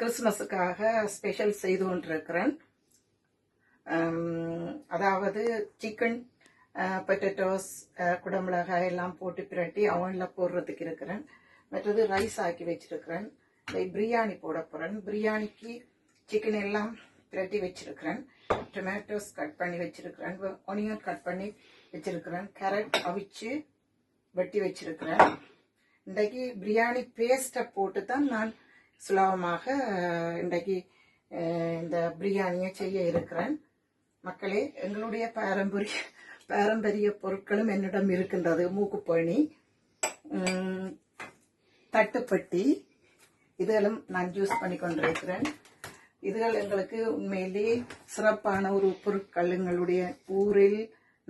கிறிஸ்மஸுக்காக special செய்து கொண்டிருக்கிறேன். அதாவது சிக்கன் பொட்டேட்டோஸ் குடமிளகாய் எல்லாம் போட்டு பிரட்டி அவனில் போடுறதுக்கு இருக்கிறேன். மற்றது ரைஸ் ஆக்கி வச்சிருக்கிறேன். இதை பிரியாணி போட போகிறேன் பிரியாணிக்கு சிக்கன் எல்லாம் பிரட்டி வச்சிருக்கிறேன். டொமேட்டோஸ் கட் பண்ணி வச்சிருக்கிறேன். ஒனியன் கட் பண்ணி வச்சிருக்கிறேன். கேரட் அவிச்சு வெட்டி வச்சிருக்கிறேன். இன்றைக்கு பிரியாணி பேஸ்ட்டை போட்டு தான் நான் சுலபமாக இன்றைக்கு இந்த பிரியாணியை செய்ய இருக்கிறேன். மக்களே எங்களுடைய பாரம்பரிய பாரம்பரிய பொருட்களும் என்னிடம் இருக்கின்றது. மூக்குப்பணி தட்டுப்பட்டி இதுகளும் நான் யூஸ் பண்ணி கொண்டிருக்கிறேன். இதுகள் எங்களுக்கு உண்மையிலேயே சிறப்பான ஒரு பொருட்கள். எங்களுடைய ஊரில்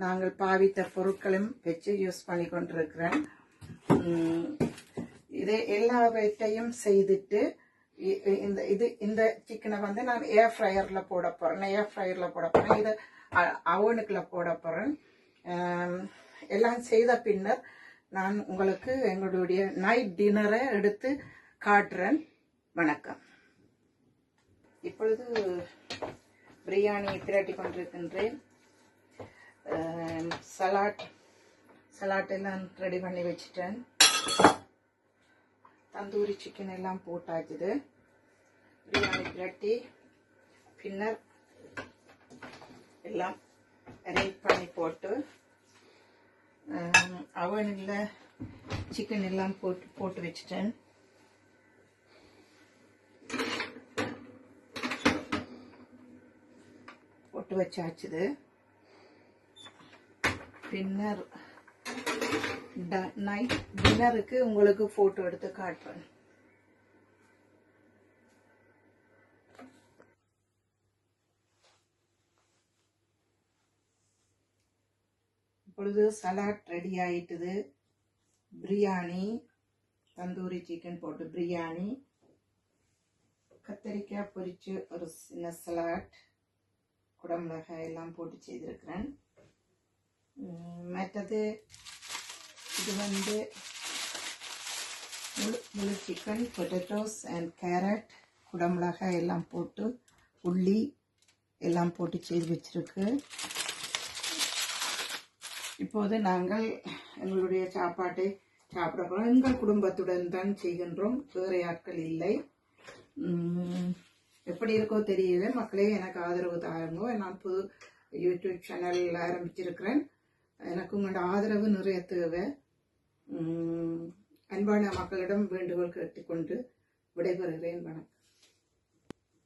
நாங்கள் பாவித்த பொருட்களும் வச்சு யூஸ் பண்ணி கொண்டிருக்கிறேன். இதை எல்லாவற்றையும் செய்துட்டு இந்த இது இந்த சிக்கனை வந்து நான் ஏர் ஃப்ரையர்ல போட போறேன். ஏர் ஃப்ரையர்ல போட போறேன். இது அவனுக்குள்ள போட போறேன். எல்லாம் செய்த பின்னர் நான் உங்களுக்கு எங்களுடைய நைட் டின்னரை எடுத்து காட்டுறேன். வணக்கம். இப்பொழுது பிரியாணி திரட்டி கொண்டிருக்கின்றேன். சலாட் சலாட் எல்லாம் ரெடி பண்ணி வச்சிட்டேன். தந்தூரி சிக்கன் எல்லாம் போட்டாச்சுது பிரட்டி பின்னர் எல்லாம் ரெடி பண்ணி போட்டு அவனில் சிக்கன் எல்லாம் போட்டு போட்டு வச்சிட்டேன். போட்டு வச்சாச்சுது பின்னர் நைட் டின்னருக்கு உங்களுக்கு ஃபோட்டோ எடுத்து காட்டுறேன். இப்பொழுது சலாட் ரெடி ஆயிட்டுது. பிரியாணி தந்தூரி சிக்கன் போட்டு பிரியாணி கத்தரிக்காய் பொரிச்சு ஒரு சின்ன சலாட் குடமிளகாய் எல்லாம் போட்டு செய்திருக்கிறேன். மற்றது இது வந்து முழு முழு சிக்கன் பொட்டேட்டோஸ் அண்ட் கேரட் குடமிளகாய் எல்லாம் போட்டு உள்ளி எல்லாம் போட்டு செய்து வச்சிருக்கு. இப்போது நாங்கள் எங்களுடைய சாப்பாட்டை சாப்பிட எங்கள் குடும்பத்துடன் தான் செய்கின்றோம். வேறு ஆட்கள் இல்லை. எப்படி இருக்கோ தெரியல மக்களே எனக்கு ஆதரவு தாருங்கோ. நான் புது யூடியூப் சேனல் ஆரம்பிச்சிருக்கிறேன். எனக்கு உங்களோட ஆதரவு நிறைய தேவை. அன்பான மக்களிடம் வேண்டுகோள் கேட்டுக்கொண்டு விடைபெறுகிறேன். வணக்கம்.